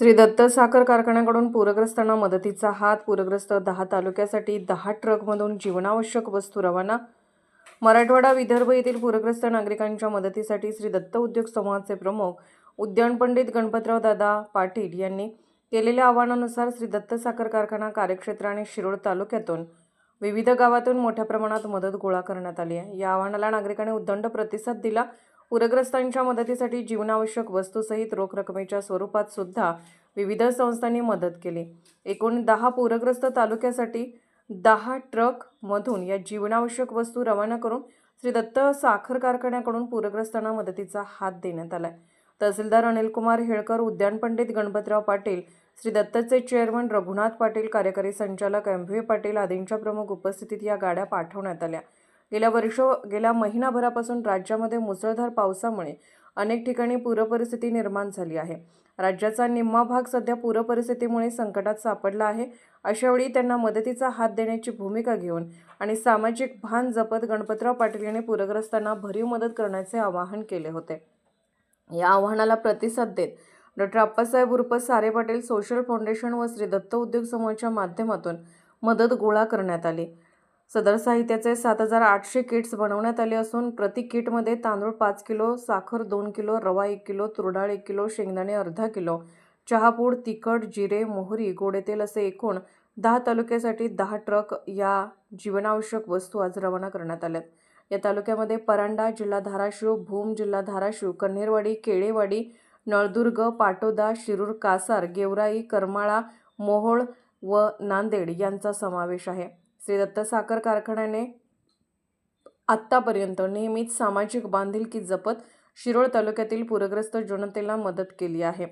श्री दत्त साखर कारखान्याकडून पूरग्रस्तांना मदतीचा हात पूरग्रस्त दहा तालुक्यासाठी दहा ट्रकमधून जीवनावश्यक वस्तू रवाना. मराठवाडा विदर्भ येथील पूरग्रस्त नागरिकांच्या मदतीसाठी श्री दत्त उद्योग समूहाचे प्रमुख उद्यान पंडित गणपतराव दादा पाटील यांनी केलेल्या आवाहनानुसार श्री दत्त साखर कारखाना कार्यक्षेत्र आणि शिरोळ तालुक्यातून विविध गावातून मोठ्या प्रमाणात मदत गोळा करण्यात आली आहे. या आवाहनाला नागरिकांनी उदंड प्रतिसाद दिला. पूरग्रस्तांच्या मदतीसाठी जीवनावश्यक वस्तूसहित रोख रकमेच्या स्वरूपात सुद्धा विविध संस्थांनी मदत केली. एकूण दहा पूरग्रस्त तालुक्यासाठी दहा ट्रकमधून या जीवनावश्यक वस्तू रवाना करून श्री दत्त साखर कारखान्याकडून पूरग्रस्तांना मदतीचा हात देण्यात आला तहसीलदार अनिलकुमार हेळकर उद्यान पंडित गणपतराव पाटील श्री दत्तचे चेअरमन रघुनाथ पाटील कार्यकारी संचालक एम व्ही पाटील आदींच्या प्रमुख उपस्थितीत या गाड्या पाठवण्यात आल्या. गेल्या वर्ष गेल्या महिनाभरापासून राज्यामध्ये मुसळधार पावसामुळे अनेक ठिकाणी पूरपरिस्थिती निर्माण झाली आहे. राज्याचा निम्मा भाग सध्या पूरपरिस्थितीमुळे संकटात सापडला आहे. अशावेळी त्यांना मदतीचा हात देण्याची भूमिका घेऊन आणि सामाजिक भान जपत गणपतराव पाटील यांनी पूरग्रस्तांना भरीव मदत करण्याचे आवाहन केले होते. या आव्हानाला प्रतिसाद देत डॉक्टर अप्पासाहेब उर्फ सारे पाटील सोशल फाउंडेशन व श्री दत्त उद्योग समूहाच्या माध्यमातून मदत गोळा करण्यात आली. सदर साहित्याचे सात हजार आठशे किट्स बनवण्यात आले असून प्रति किटमध्ये तांदूळ पाच किलो साखर दोन किलो रवा एक किलो तुरडाळ एक किलो शेंगदाणे अर्धा किलो. चहापूड तिखट जिरे मोहरी गोडेतेल असे एकूण दहा तालुक्यासाठी दहा ट्रक या जीवनावश्यक वस्तू आज रवाना करण्यात आल्यात. या तालुक्यामध्ये परांडा जिल्हा धाराशिव भूम जिल्हा धाराशिव कन्हेरवाडी केळेवाडी नळदुर्ग पाटोदा शिरूर कासार गेवराई करमाळा मोहोळ व नांदेड यांचा समावेश आहे. श्री दत्त साखर कारखान्याने आत्तापर्यंत नेहमीच सामाजिक बांधिलकी जपत शिरोळ तालुक्यातील पूरग्रस्त जनतेला मदत केली आहे.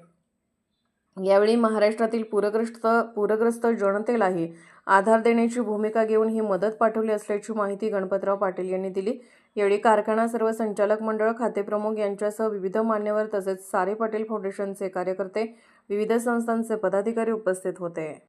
यावेळी महाराष्ट्रातील पूरग्रस्त पूरग्रस्त जनतेलाही आधार देण्याची भूमिका घेऊन ही मदत पाठवली असल्याची माहिती गणपतराव पाटील यांनी दिली. यावेळी कारखाना सर्व संचालक मंडळ खातेप्रमुख यांच्यासह विविध मान्यवर तसेच सारे पाटील फाउंडेशनचे कार्यकर्ते विविध संस्थांचे पदाधिकारी उपस्थित होते.